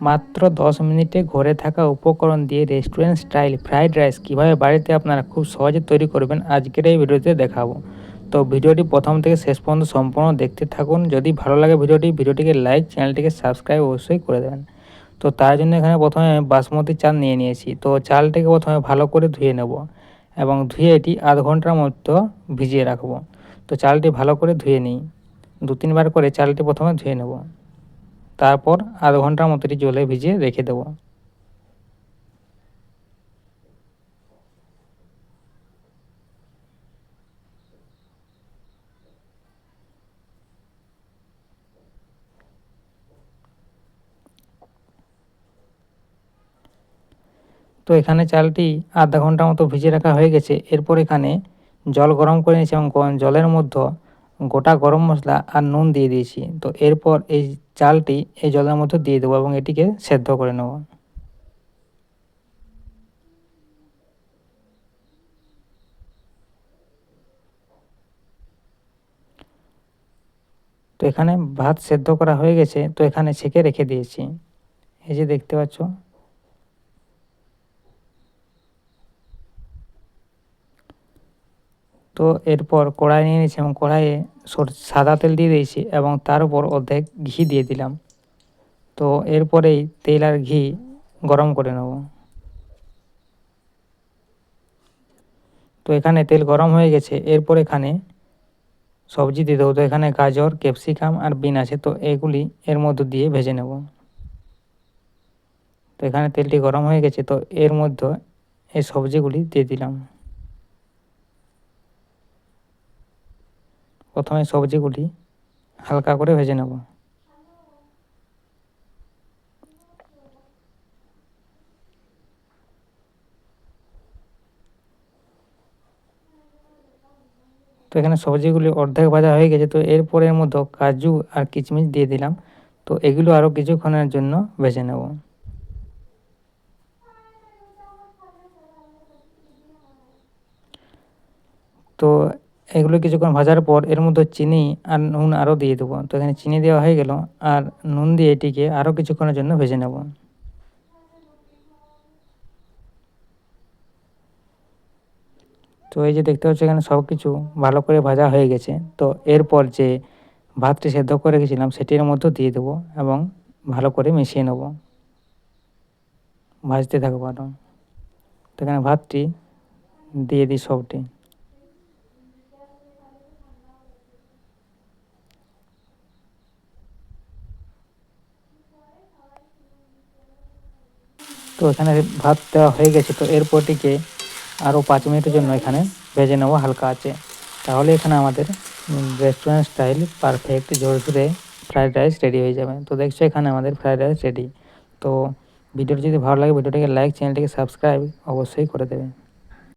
মাত্র দশ মিনিটে ঘরে থাকা উপকরণ দিয়ে রেস্টুরেন্ট স্টাইল ফ্রাইড রাইস কীভাবে বাড়িতে আপনারা খুব সহজে তৈরি করবেন আজকের এই ভিডিওতে দেখাবো। তো ভিডিওটি প্রথম থেকে শেষ পর্যন্ত সম্পূর্ণ দেখতে থাকুন। যদি ভালো লাগে ভিডিওটি, ভিডিওটিকে লাইক, চ্যানেলটিকে সাবস্ক্রাইব অবশ্যই করে দেবেন। তো তার জন্য এখানে প্রথমে আমি বাসমতি চাল নিয়ে নিয়েছি। তো চালটাকে প্রথমে ভালো করে ধুয়ে নেব এবং ধুয়ে এটি আধ ঘণ্টার মতো ভিজিয়ে রাখব। তো চালটি ভালো করে ধুয়ে নিই। দু তিনবার করে চালটি প্রথমে ধুয়ে নেব। তারপর আধ ঘণ্টার মতো এটি জলে ভিজিয়ে রেখে দেবো। তো এখানে চালটি আধা ঘণ্টার মতো ভিজিয়ে রাখা হয়ে গেছে। এরপর এখানে জল গরম করে নিয়েছি এবং জলের মধ্যে গোটা গরম মশলা আর নুন দিয়ে দিয়েছি। তো এরপর এই চালটি এই জলের মধ্যে দিয়ে দেবো এবং এটিকে সেদ্ধ করে নেব। তো এখানে ভাত সেদ্ধ করা হয়ে গেছে, তো এখানে ছেঁকে রেখে দিয়েছি। এই যে দেখতে পাচ্ছ তো এরপর কড়াই নিয়ে নিয়েছি এবং কড়াইয়ে সাদা তেল দিয়ে দিয়েছি এবং তার উপর অর্ধেক ঘি দিয়ে দিলাম। তো এরপরেই তেল আর ঘি গরম করে নেব। তো এখানে তেল গরম হয়ে গেছে। এরপর এখানে সবজি দিয়ে দেবো। তো এখানে গাজর, ক্যাপসিকাম আর বিন আছে। তো এগুলি এর মধ্যে দিয়ে ভেজে নেব। তো এখানে তেলটি গরম হয়ে গেছে। তো এর মধ্যে এই সবজিগুলি দিয়ে দিলাম। প্রথমে সবজিগুলি হালকা করে ভেজে নেব। তো এখানে সবজিগুলি অর্ধেক ভাজা হয়ে গেছে, তো এরপর এর মধ্যে কাজু আর কিচমিচ দিয়ে দিলাম। তো এগুলো আরও কিছুক্ষণের জন্য ভেজে নেব। তো এগুলো কিছুক্ষণ ভাজার পর এর মধ্যে চিনি আর নুন আরও দিয়ে দেবো। তো এখানে চিনি দেওয়া হয়ে গেল আর নুন দিয়ে এটিকে আরও কিছুক্ষণের জন্য ভেজে নেব। তো এই যে দেখতে পাচ্ছ এখানে সব কিছু ভালো করে ভাজা হয়ে গেছে। তো এরপর যে ভাতটি সেদ্ধ করে রেখেছিলাম সেটির মধ্যে দিয়ে দেবো এবং ভালো করে মিশিয়ে নেব। ভাজতে থাকব আরও। তো এখানে ভাতটি দিয়ে দিই সবটি। তো এখানে ভাত দেওয়া হয়ে গেছে। তো এরপরটিকে আরও পাঁচ মিনিটের জন্য এখানে ভেজে নেব, হালকা আছে। তাহলে এখানে আমাদের রেস্টুরেন্ট স্টাইল পারফেক্ট জোর ধরে ফ্রায়েড রাইস রেডি হয়ে যাবে। তো দেখছ এখানে আমাদের ফ্রায়েড রাইস রেডি তো ভিডিওটি যদি ভালো লাগে, ভিডিওটিকে লাইক চ্যানেলটিকে সাবস্ক্রাইব অবশ্যই করে দেবে।